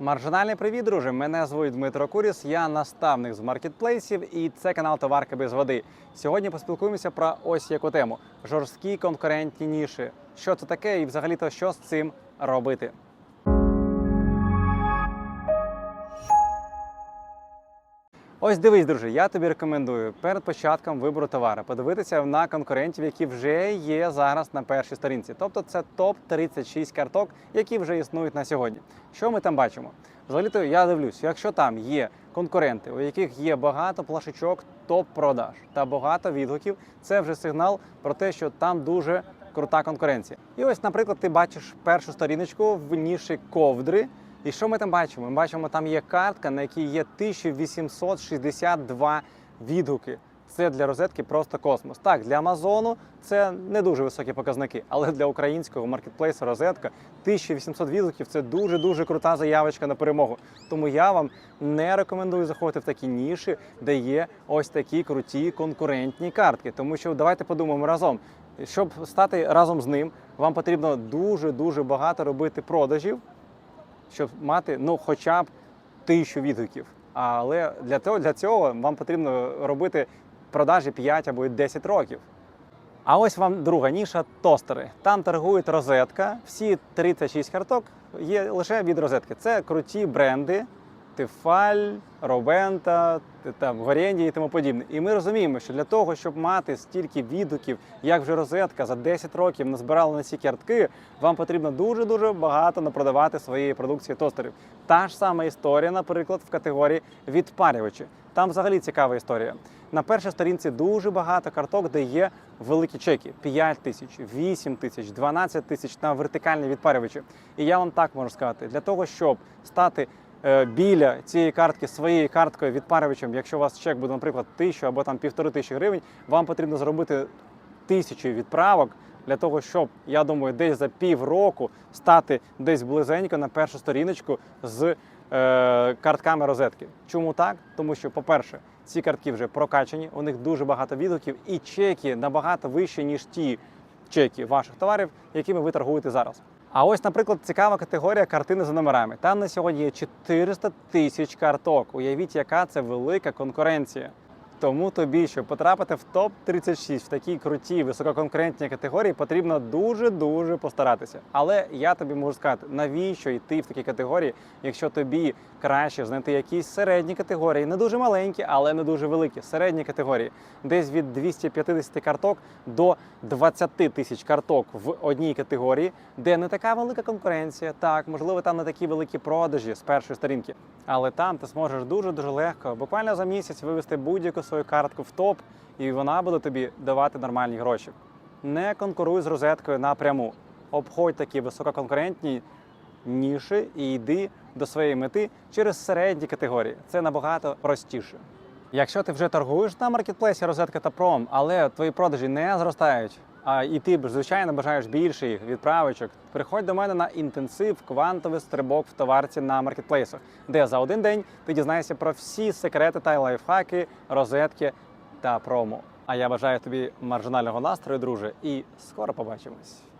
Маржинальний привіт, друже! Мене звуть Дмитро Куріс, я наставник з маркетплейсів і це канал Товарки без води. Сьогодні поспілкуємося про ось яку тему: жорсткі конкурентні ніші. Що це таке і взагалі-то що з цим робити? Ось дивись, друже, я тобі рекомендую перед початком вибору товару подивитися на конкурентів, які вже є зараз на першій сторінці. Тобто це топ 36 карток, які вже існують на сьогодні. Що ми там бачимо? Взагалі-то я дивлюсь, якщо там є конкуренти, у яких є багато плашечок топ-продаж та багато відгуків, це вже сигнал про те, що там дуже крута конкуренція. І ось, наприклад, ти бачиш першу сторіночку в ніші ковдри. І що ми там бачимо? Ми бачимо, там є картка, на якій є 1862 відгуки. Це для розетки просто космос. Так, для Амазону це не дуже високі показники, але для українського маркетплейсу розетка 1800 відгуків це дуже дуже крута заявочка на перемогу. Тому я вам не рекомендую заходити в такі ніші, де є ось такі круті конкурентні картки. Тому що давайте подумаємо разом. Щоб стати разом з ним, вам потрібно дуже дуже багато робити продажів щоб мати ну, хоча б тисячу відгуків. Але для того, для цього вам потрібно робити продажі 5 або 10 років. А ось вам друга ніша тостери. Там торгують розетка. Всі 36 карток є лише від розетки. Це круті бренди. Тефаль, Робента, там Горєнді і тому подібне. І ми розуміємо, що для того, щоб мати стільки відгуків, як вже розетка за 10 років назбирала на ці картки, вам потрібно дуже дуже багато напродавати своєї продукції тостерів. Та ж сама історія, наприклад, в категорії відпарювачі. Там взагалі цікава історія. На першій сторінці дуже багато карток, де є великі чеки: 5 тисяч, 8 тисяч, 12 тисяч на вертикальні відпарювачі. І я вам так можу сказати, для того, щоб стати біля цієї картки своєю карткою відпарювачем, якщо у вас чек буде, наприклад, тисячу або там півтори тисячі гривень, вам потрібно зробити тисячу відправок для того, щоб я думаю, десь за півроку стати десь близенько на першу сторіночку з е, картками розетки. Чому так? Тому що, по-перше, ці картки вже прокачані, у них дуже багато відгуків, і чеки набагато вищі, ніж ті чеки ваших товарів, якими ви торгуєте зараз. А ось, наприклад, цікава категорія картини за номерами. Там на сьогодні є 400 тисяч карток. Уявіть, яка це велика конкуренція. Тому тобі, щоб потрапити в топ 36 в такій крутій висококонкурентній категорії, потрібно дуже дуже постаратися. Але я тобі можу сказати, навіщо йти в такі категорії, якщо тобі краще знайти якісь середні категорії, не дуже маленькі, але не дуже великі. Середні категорії, десь від 250 карток до 20 тисяч карток в одній категорії, де не така велика конкуренція. Так, можливо, там не такі великі продажі з першої сторінки, але там ти зможеш дуже дуже легко, буквально за місяць вивести будь-яку свою картку в топ, і вона буде тобі давати нормальні гроші. Не конкуруй з розеткою напряму. Обходь такі висококонкурентні ніші і йди до своєї мети через середні категорії. Це набагато простіше. Якщо ти вже торгуєш на маркетплейсі розетка та пром, але твої продажі не зростають, а і ти звичайно бажаєш більше їх відправочок, приходь до мене на інтенсив квантовий стрибок в товарці на маркетплейсах, де за один день ти дізнаєшся про всі секрети та лайфхаки, розетки та промо. А я бажаю тобі маржинального настрою, друже, і скоро побачимось.